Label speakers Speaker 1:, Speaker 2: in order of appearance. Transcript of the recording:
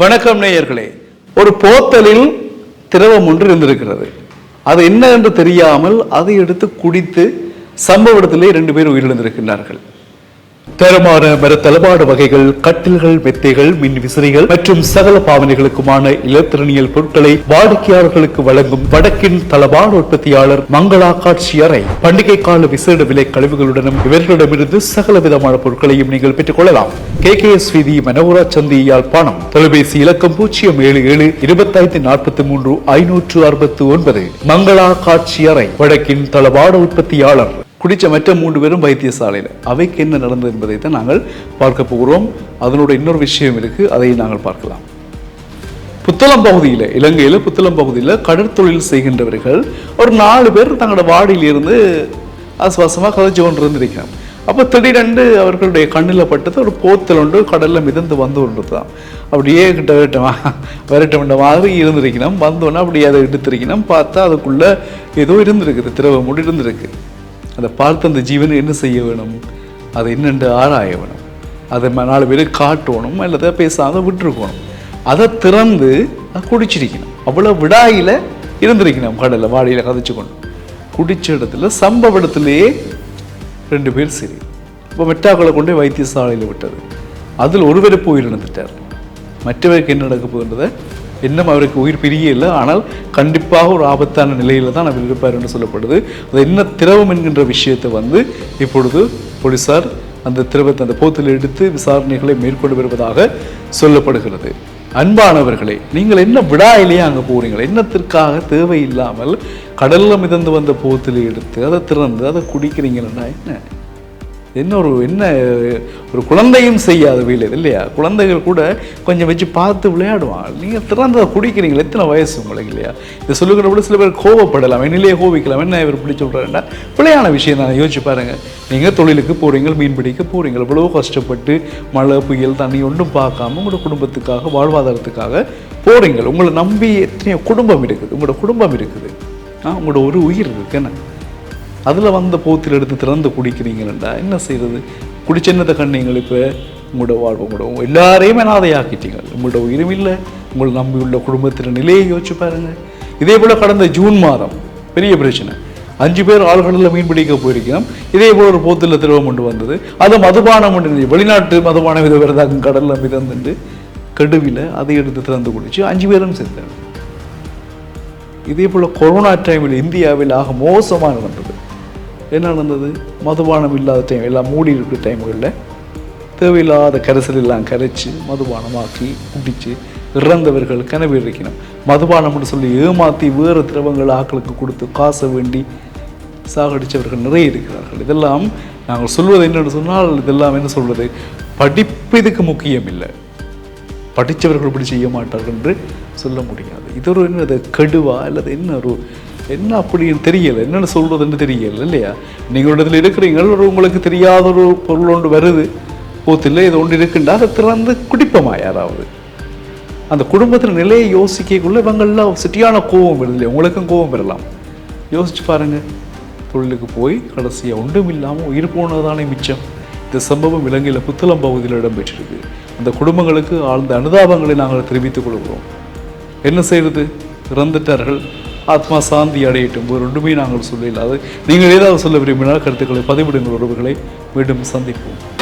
Speaker 1: வணக்கம் நேயர்களே ஒரு போத்தலில் திரவம் ஒன்று இருந்திருக்கிறது. அது என்ன என்று தெரியாமல் அதை எடுத்து குடித்து சம்பவ இடத்திலே ரெண்டு பேர் உயிரிழந்திருக்கின்றார்கள். தரமான மர தளபாடு வகைகள் கட்டில்கள் மெத்தைகள் மின் விசிறிகள் மற்றும் சகல பாவனைகளுக்குமான இலத்திரனியல் பொருட்களை வாடிக்கையாளர்களுக்கு வழங்கும் வடக்கின் தளபாட உற்பத்தியாளர் மங்களா காட்சி அறை பண்டிகை கால விசேட விலை கழிவுகளுடனும் இவர்களிடமிருந்து சகல விதமான பொருட்களையும் நீங்கள் பெற்றுக் கொள்ளலாம் கே. கே. எஸ். வீதி மனோரா சந்தி யாழ்ப்பாணம். தொலைபேசி இலக்கம் பூஜ்ஜியம் ஏழு ஏழு இருபத்தைந்து நாற்பத்தி மூன்று ஐநூற்று அறுபத்தி ஒன்பது. மங்களா காட்சி அறை வடக்கின் தளபாட உற்பத்தியாளர். குடிச்ச மற்ற மூன்று பேரும் வைத்தியசாலையில். அவைக்கு என்ன நடந்தது என்பதை தான் நாங்கள் பார்க்க போகிறோம். அதனோட இன்னொரு விஷயம் இருக்கு. அதை நாங்கள் பார்க்கலாம். புத்தளம் பகுதியில் இலங்கையில் புத்தளம் பகுதியில் கடற்தொழில் செய்கின்றவர்கள் ஒரு நாலு பேர் தங்களோட வாடியிலிருந்து ஆசுவாசமாக கதைச்சு கொண்டு இருந்திருக்கிறாங்க அப்போ திடீரென்று அவர்களுடைய கண்ணில் பட்டது ஒரு போத்தல் ஒன்று கடலில் மிதந்து வந்து கொண்டு தான் அப்படியே கிட்ட விட்டமா விரட்டமிட்ட மாதிரி இருந்திருக்கணும் வந்தோன்னே அப்படியே அதை எடுத்திருக்கணும் பார்த்தா அதுக்குள்ளே ஏதோ இருந்திருக்குது திரவ முடி இருந்திருக்கு. அதை பார்த்து அந்த ஜீவன் என்ன செய்ய வேணும்? அதை என்னென்று ஆராய வேணும்? அதை ம- நாலு பேர் காட்டணும் அல்லது பேசாத விட்டுருக்கணும். அதை திறந்து குடிச்சிருக்கணும். அவ்வளோ விடாயில் இருந்திருக்கணும் கடலில் வாடியில் கதைச்சு கொண்டு குடிச்ச இடத்துல சம்பவ இடத்துலையே ரெண்டு பேர் சரி. இப்போ மெட்டாக்களை கொண்டு வைத்தியசாலையில் விட்டது. அதில் ஒருவர் போய் இழந்துட்டார் மற்றவருக்கு என்ன நடக்க போகின்றதை? இன்னும் அவருக்கு உயிர் பிரிய இல்லை. ஆனால் கண்டிப்பாக ஒரு ஆபத்தான நிலையில் தான் அவர் இருப்பார் என்று சொல்லப்படுது. அது என்ன திரவம் என்கின்ற விஷயத்தை வந்து இப்பொழுது போலீசார் அந்த திரவத்தை அந்த போத்தில் எடுத்து விசாரணைகளை மேற்கொண்டு வருவதாக சொல்லப்படுகிறது. அன்பானவர்களே நீங்கள் என்ன விடாயிலேயே அங்கே போறீங்களா என்னத்திற்காக தேவையில்லாமல் கடலில் மிதந்து வந்த போத்தில் எடுத்து அதை திறந்து அதை குடிக்கிறீங்கன்னா என்ன? என்ன ஒரு என்ன ஒரு குழந்தையும் செய்யாத வேலை இது இல்லையா? குழந்தைகள் கூட கொஞ்சம் வச்சு பார்த்து விளையாடுவான் நீங்கள் திறந்த குடிக்கிறீங்களா எத்தனை வயசு உங்களுக்கு இல்லையா? இதை சொல்லுகிற கூட சில பேர் கோவப்படலாம் என்னிலேயே கோவிக்கலாம் என்ன இவர் பிடிச்சி சொல்கிறாருன்னா பிள்ளையான விஷயம் தான் யோசிச்சு பாருங்கள் நீங்கள் தொழிலுக்கு போகிறீங்க மீன் பிடிக்க போகிறீங்க இவ்வளோ கஷ்டப்பட்டு மழை புயல் தண்ணி ஒன்றும் பார்க்காம உங்களோட குடும்பத்துக்காக வாழ்வாதாரத்துக்காக போகிறீங்க உங்களை நம்பி எத்தனையோ குடும்பம் இருக்குது உங்களோட குடும்பம் இருக்குது. உங்களோட ஒரு உயிர் இருக்குன்னு அதில் வந்த போத்தில் எடுத்து திறந்து குடிக்கிறீங்களா என்ன செய்யறது குடிச்சென்னத்தை கண்ணீங்கள் இப்போ உங்களோட வாழ்வு உங்களோட எல்லாரையும் அனாதையாக்கிட்டீங்க. உங்களோட உயிரும் இல்லை உங்களை நம்பியுள்ள குடும்பத்தின் நிலையை யோசிச்சு பாருங்க. இதே போல் கடந்த ஜூன் மாதம் பெரிய பிரச்சனை. அஞ்சு பேர் ஆழ்கடலில் மீன் பிடிக்க போயிருக்கோம் இதே போல் ஒரு போத்தில் திருவம் கொண்டு வந்தது. அது மதுபானம் ஒன்று வெளிநாட்டு மதுபானம் இதை வருதாக்கும் கடலில் மிதந்துட்டு கடுவில் அதை எடுத்து திறந்து குடிச்சு அஞ்சு பேரும் செத்தாங்க இதே போல் கொரோனா டைமில் இந்தியாவில் ஆக மோசமாக நடந்தது என்ன நடந்தது? மதுபானம் இல்லாத டைம் எல்லாம் மூடி இருக்கிற டைம்களில் தேவையில்லாத கரைசல் எல்லாம் கரைச்சி மதுபானமாக்கி குடித்து இறந்தவர்கள் கனவு இருக்கணும் மதுபானம்னு சொல்லி ஏமாற்றி வேறு திரவங்கள் ஆக்களுக்கு கொடுத்து காசை வேண்டி சாகடித்தவர்கள் நிறைய இருக்கிறார்கள். இதெல்லாம் நாங்கள் சொல்வது என்னென்னு சொன்னால் இதெல்லாம் என்ன சொல்வது? படிப்பு இதுக்கு முக்கியம் இல்லை. படித்தவர்கள் இப்படி செய்ய மாட்டார்கள் என்று சொல்ல முடியாது. இது ஒரு என்னது கெடுவா அல்லது என்ன ஒரு என்ன அப்படின்னு தெரியல? என்னென்னு சொல்கிறதுன்னு தெரியல இல்லையா? நீங்கள் இடத்துல இருக்கிறீங்க ஒரு உங்களுக்கு தெரியாத ஒரு பொருள் ஒன்று வருது. போத்தில் இது ஒன்று இருக்குண்டா அதை திறந்து குடிப்போமா யாராவது அந்த குடும்பத்தின் நிலையை யோசிக்கக்குள்ளே இவங்கெல்லாம் சிட்டியான கோபம் வருது இல்லையா? உங்களுக்கும் கோபம் வரலாம். யோசிச்சு பாருங்கள் தொழிலுக்கு போய் கடைசியாக ஒன்றும் இல்லாமல் உயிர் போனதுதானே மிச்சம். இந்த சம்பவம் இலங்கையில் புத்தளம் பகுதியில் இடம்பெற்றிருக்கு. அந்த குடும்பங்களுக்கு ஆழ்ந்த அனுதாபங்களை நாங்கள் தெரிவித்துக் கொள்கிறோம். என்ன செய்வது? இறந்துட்டார்கள். ஆத்மா சாந்தி அடையட்டும். ஒரு ஒன்றுமே நாங்கள் சொல்லல அது நீங்கள் ஏதாவது சொல்ல விரும்பினால் கருத்துக்களை பதிவிடுங்கள். உறவுகளை மீண்டும் சந்திப்போம்.